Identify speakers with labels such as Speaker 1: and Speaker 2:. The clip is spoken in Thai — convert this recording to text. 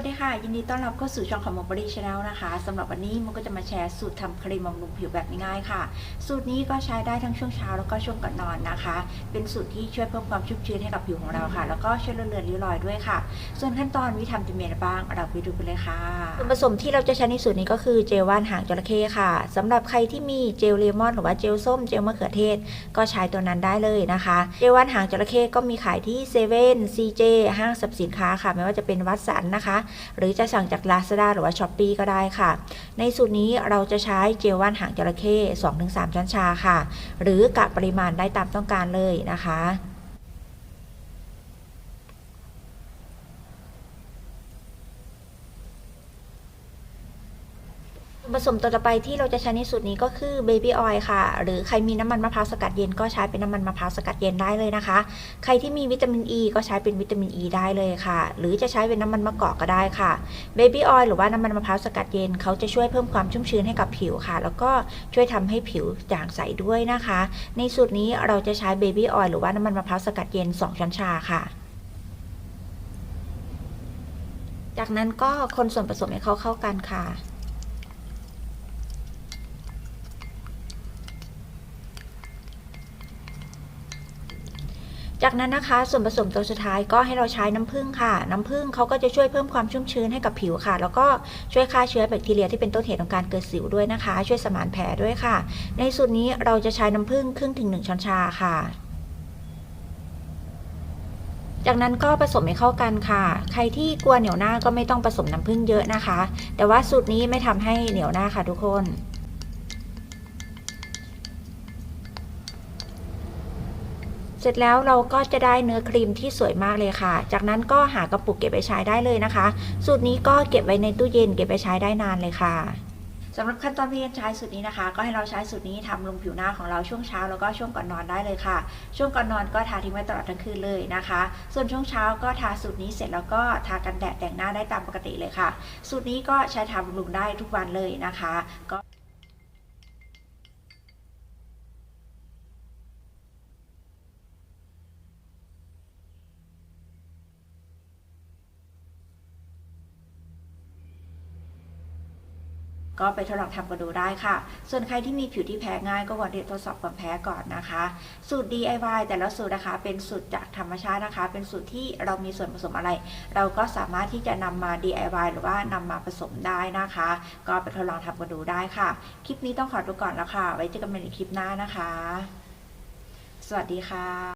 Speaker 1: วัสดีค่ะ ยินดีต้อนรับเข้าสู่ช่องของมอบริชแนลนะคะสำหรับวันนี้มันก็จะมาแชร์สูตรทำครีมบำรุงผิวแบบง่ายๆค่ะ สูตรนี้ก็ใช้ได้ทั้งช่วงเช้าแล้วก็ช่วงก่อนนอนนะคะ เป็นสูตรที่ช่วยเพิ่มความชุ่มชื้นให้กับผิวของเราค่ะ แล้วก็ช่วยลดเลือนริ้วรอยด้วยค่ะ ส่วนขั้นตอนวิธีทำจะมีอะไรบ้าง เราไปดูกันเลยค่ะส่วนผสมที่เราจะใช้ในสูตรนี้ก็คือเจลว่านหางจระเข้ค่ะสำหรับใครที่มีเจลเลมอนหรือว่าเจลส้มเจลมะเขือเทศ ก็ใช้ตัวนั้นได้เลยนะคะ เจลว่านหางจระเข้ก็มีขายที่เซเว่นซีเจห้างสรรพสินค้าค่ะ ไม่ว่าจะเป็นวัดสันนะคะหรือจะสั่งจาก Lazada หรือว่า s h อ p e e ก็ได้ค่ะ ในสูตรนี้เราจะใช้เจลว่านหางจระเข้2-3 ช้อนชาค่ะ หรือกะปริมาณได้ตามต้องการเลยนะคะ ส่วน ผสมตัวต่อไปที่เราจะใช้ในสูตรนี้ก็คือเบบี้ออยล์ค่ะ หรือใครมีน้ำมันมะพร้าวสกัดเย็นก็ใช้เป็นน้ำมันมะพร้าวสกัดเย็นได้เลยนะคะ ใครที่มีวิตามินอ e ีก็ใช้เป็นวิตามินอ e ีได้เลยค่ะ หรือจะใช้เป็นน้ำมันมะกอกก็ได้ค่ะเบบี้ออยล์หรือว่าน้ำมันมะพร้าวสกัดเย็นเขาจะช่วยเพิ่มความชุ่มชื้นให้กับผิวค่ะ แล้วก็ช่วยทำให้ผิวจางใสด้วยนะคะ ในสูตรนี้เราจะใช้เบบี้ออยล์หรือว่าน้ำมันมะพร้าวสกัดเย็น 2ช้อนชาค่ะจากนั้นก็คนส่วนผสมให้เขาเข้ากันค่ะ จากนั้นนะคะส่วนผสมตัวสุดท้ายก็ให้เราใช้น้ำผึ้งค่ะ น้ำผึ้งเขาก็จะช่วยเพิ่มความชุ่มชื้นให้กับผิวค่ะ แล้วก็ช่วยฆ่าเชื้อแบคทีเรียที่เป็นต้นเหตุของการเกิดสิวด้วยนะคะ ช่วยสมานแผลด้วยค่ะ ในสูตรนี้เราจะใช้น้ำผึ้งครึ่งถึง 1 ช้อนชาค่ะจากนั้นก็ผสมให้เข้ากันค่ะ ใครที่กลัวเหนียวหน้าก็ไม่ต้องผสมน้ำผึ้งเยอะนะคะ แต่ว่าสูตรนี้ไม่ทำให้เหนียวหน้าค่ะทุกคน เสร็จแล้วเราก็จะได้เนื้อครีมที่สวยมากเลยค่ะ จากนั้นก็หากระปุกเก็บไปใช้ได้เลยนะคะ สูตรนี้ก็เก็บไว้ในตู้เย็นเก็บไปใช้ได้นานเลยค่ะสำหรับขั้นตอนที่จะใช้สูตรนี้นะคะ ก็ให้เราใช้สูตรนี้ทำลงผิวหน้าของเราช่วงเช้าแล้วก็ช่วงก่อนนอนได้เลยค่ะ ช่วงก่อนนอนก็ทาทิ้งไว้ตลอดทั้งคืนเลยนะคะ ส่วนช่วงเช้าก็ทาสูตรนี้เสร็จแล้วก็ทากันแดดแต่งหน้าได้ตามปกติเลยค่ะ สูตรนี้ก็ใช้ทาบำรุงได้ทุกวันเลยนะคะก็ ก็ไปทดลองทำกันดูได้ค่ะ ส่วนใครที่มีผิวที่แพ้ง่ายก็ควรที่จะทดสอบความแพ้ก่อนนะคะ สูตร DIY แต่ละสูตรนะคะ เป็นสูตรจากธรรมชาตินะคะ เป็นสูตรที่เรามีส่วนผสมอะไร เราก็สามารถที่จะนำมา DIY หรือว่านำมาผสมได้นะคะ ก็ไปทดลองทำกันดูได้ค่ะ คลิปนี้ต้องขอตัวก่อนแล้วค่ะ ไว้เจอกันใหม่ในคลิปหน้านะคะ สวัสดีค่ะ